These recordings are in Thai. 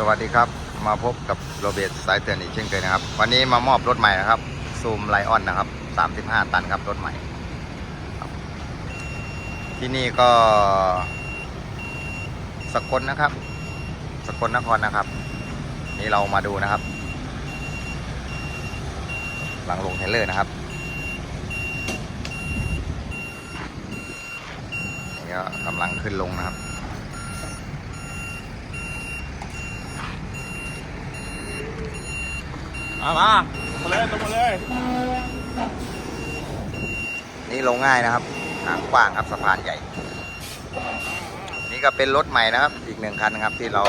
สวัสดีครับมาพบกับโรเบิร์ตสายเตือนอีกเช่นเคยนะครับ วันนี้มามอบรถใหม่นะครับซูมไลออนนะครับ 35 ตันครับรถใหม่ที่นี่ก็ สกลนะครับ สกลนครนะครับ นี่เรามาดูนะครับ หลังลงเทรลเลอร์นะครับนี่ก็กำลังขึ้นลงนะครับ มามามาเลยลงมาเลย นี่ลงง่ายนะครับหางกว้างครับสะพานใหญ่ นี่ก็เป็นรถใหม่นะครับ อีกหนึ่งคันนะครับที่เรา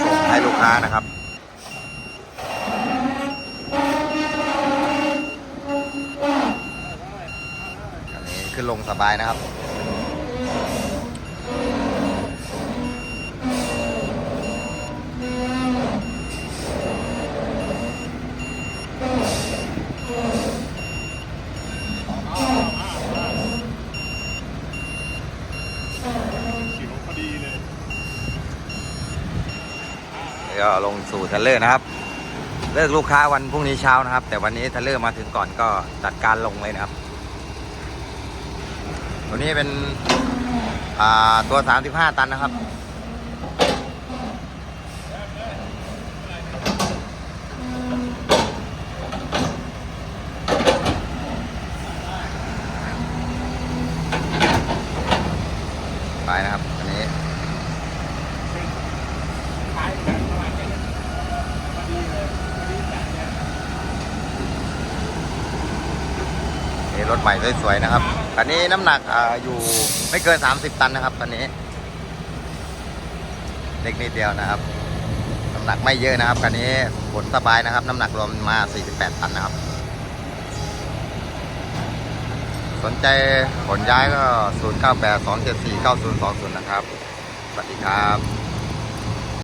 ส่งให้ลูกค้านะครับอันนี้ขึ้นลงสบายนะครับ ขิวพอดีเลย นี่ ก็ลงสู่เทรลเลอร์นะครับ เลิกลูกค้าวันพรุ่งนี้เช้านะครับ แต่วันนี้เทรลเลอร์มาถึงก่อนก็จัดการลงเลยนะครับ ตัวนี้เป็นอ่าตัว 35 ตันนะครับไปนะครับอันนี้ ขายกันประมาณนี้พอดีเลยพอดีจัดเนี่ย นี่ รถใหม่สวยๆนะครับคันนี้น้ำหนักออยู่ไม่เกิน 30 ตันนะครับคันนี้เล็กนิดเดียวนะครับ น้ำหนักไม่เยอะนะครับคันนี้ขนสบายนะครับ น้ำหนักรวมมา 48 ตันนะครับ สนใจขนย้ายก็ 0982749020 นะครับ สวัสดีครับ